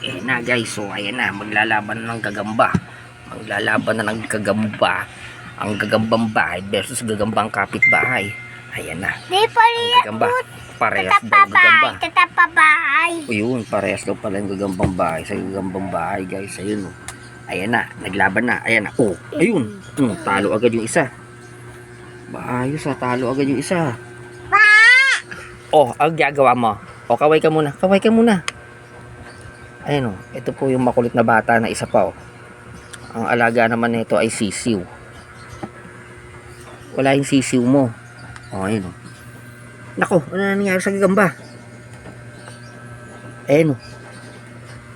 Eh na guys, so ayan na, maglalaban na ng gagamba. Maglalaban na ng gagamba. Ang gagambang bahay versus gagambang kapitbahay. Ayan na, Di pa ang rin gagamba. Parehas daw gagamba. tatapabay. O yun, parehas daw pala yung gagambang bahay sa gagambang bahay guys. Ayun o. Ayan na, naglaban na. Ayan na. Oh, ayun. Hmm, talo agad yung isa. Maayos ah, talo agad yung isa. Oh, ang gagawa mo. O, kaway ka muna. Kaway ka muna. Ayan o. Ito po yung makulit na bata na isa pa o. Ang alaga naman nito ay sisiw. Wala yung sisiw mo. O, ayun o. Nako, ano na nangyari sa gagamba? Ayan o.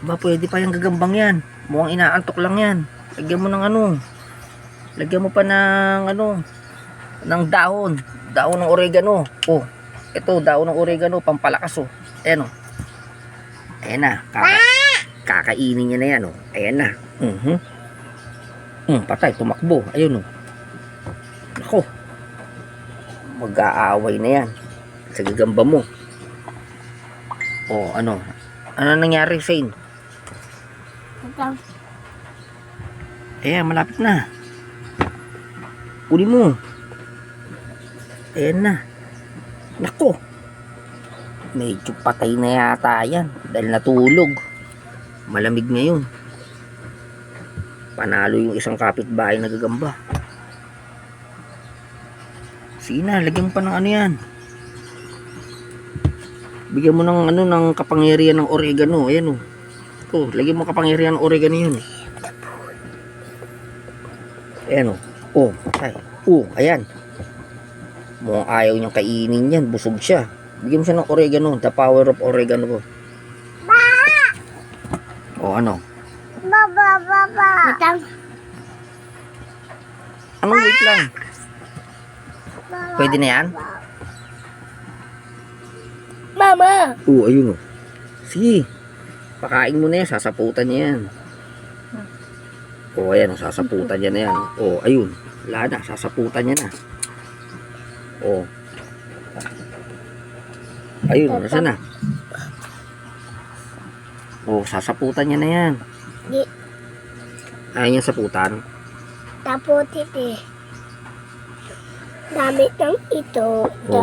Ba, pwede pa yung gagambang yan. Mukhang inaantok lang yan. Lagyan mo ng ano. Lagyan mo pa ng ano. Ng dahon. Dahon ng oregano. Oh, ito, dahon ng oregano. Pampalakas oh. Ayan oh. Ayan na. Kaka kakainin niya na yan oh. Ayan na. Mhm. Hmm, patay. Tumakbo. Ayun oh. Nako. Mag-aaway na yan. Sa gagamba mo. Oh, ano? Ano nangyari, Shane? Ayan, malapit na. Uli mo. Ayan na. Nako. Medyo patay na yata yan. Dahil natulog. Malamig ngayon. Panalo yung isang kapitbahay na gagamba. Sige na, lagyan mo pa ng ano yan. Bigyan mo ng ano ng kapangyarihan ng oregano. Ayan. Oh, lagyan mo kapangyarihan ng oregano yun. Ayan o. Oh, patay. Oh, ayan. Mukhang ayaw niyang kainin yan. Busog siya. Bigyan mo siya ng oregano. The power of oregano po. O ano? Baba, baba. Matang. Anong wait lang? Pwede na yan? Mama. Oo, ayun o. Sige. Pakain mo na yan. Sasaputan niya yan. O, ayan o. Sasaputan niya na yan. O, ayun. Wala na. Sasaputan niya na. O. Ayun, nasa na? O, sasaputan niya na yan. Di. Ayaw niya saputan. Taputit eh. Dami ng ito. O.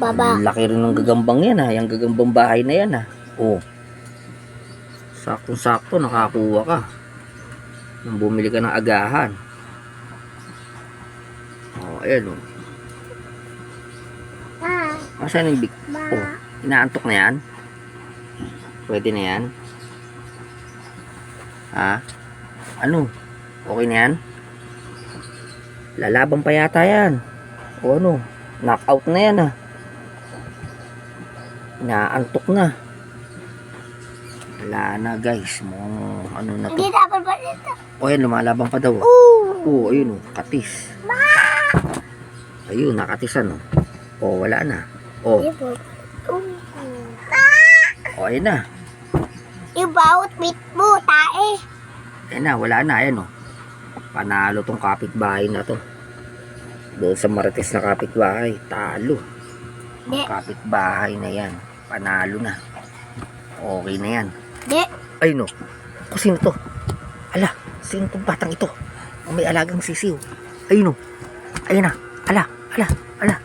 Baba. Laki rin ng gagambang yan ha. Yung gagambang bahay na yan ha. O. Saktong-sakto nakakuha ka. Nung bumili ka ng agahan. O, ayan o. Ah, Asan yung big? ma. O, inaantok na yan? Pwede na yan? Ha? Ano? Okay na yan? Lalaban pa yata yan. O ano? Knockout na yan ha. Inaantok na. Wala na guys. Mo, ano na to? Hindi dapat ba dito? O yan, lumalaban pa daw. Ooh. Oo, ayun o, katis. Ayun, nakatisan o. O, wala na. O, Ibo. o, ayun na. Ibawat bit mo, tae. Ayun na, wala na, ayan o. Panalo tong kapitbahay na to. Doon sa marites na kapitbahay, talo. Ang kapitbahay na yan, panalo na. Okay na yan. Di. Ay no, kung sino to? Ala, sino tong batang ito? May alagang sisiw. Ay no, ayun na. Ala, ala, ala.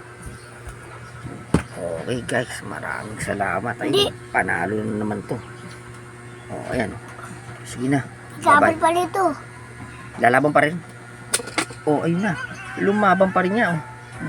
Okay guys, maraming salamat. Ay, panalo na naman to. O, ayan. Sige na. Bye-bye. pa dito. Lalaban pa rin. Oh, ayun na. Lumaban pa rin niya. Oh.